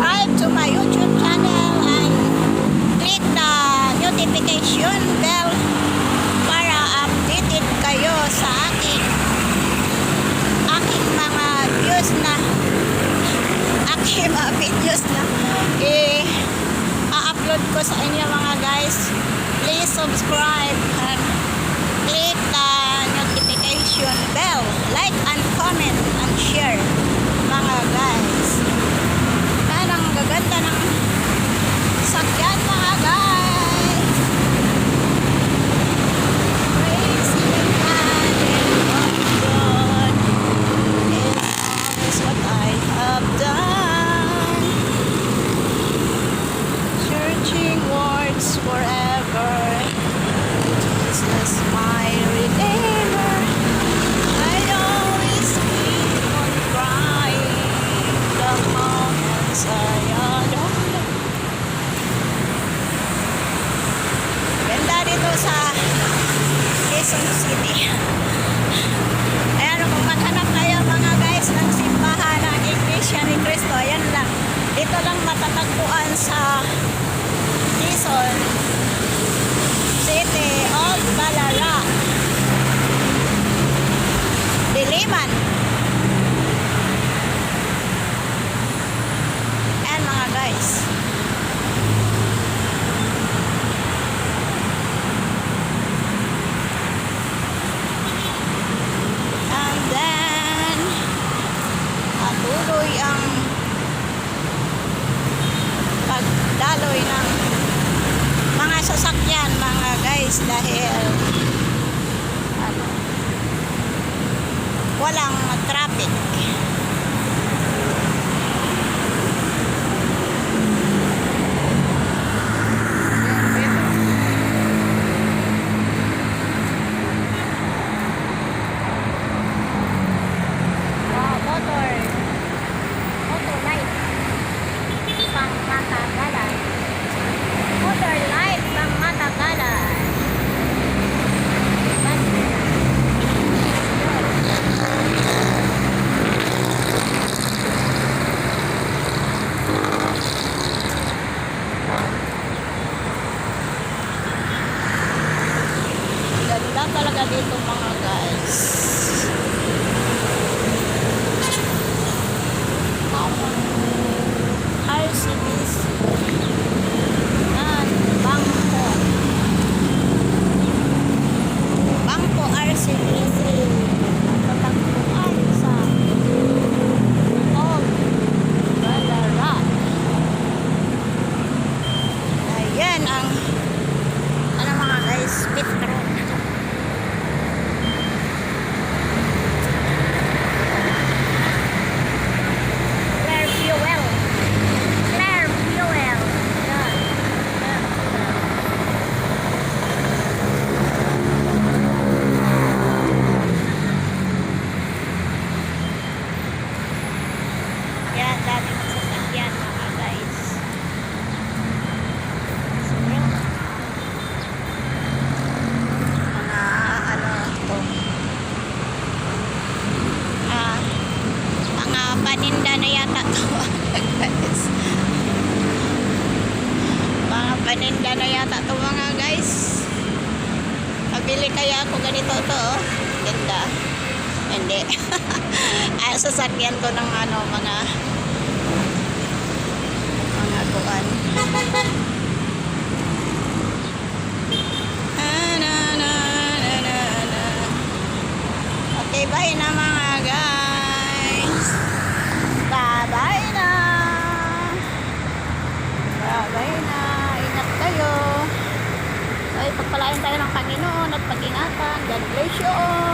subscribe to my YouTube channel and click the notification bell para updated kayo sa akin aking mga views na aking mga videos na eh, a-upload ko sa inyo mga guys. Please subscribe and click the notification bell. matatagpuan sa Quezon City of Balala Diliman. guys dahil ano, walang traffic. talaga dito mga guys. paninda na yata ito mga guys. Pabili kaya ako ganito ito oh. Tinda hindi. Ay ah, sasakyan ko ng ano mga mga kuan okay bye na mga guys. pagpalain tayo ng Panginoon at pag-ingatan. God bless you all.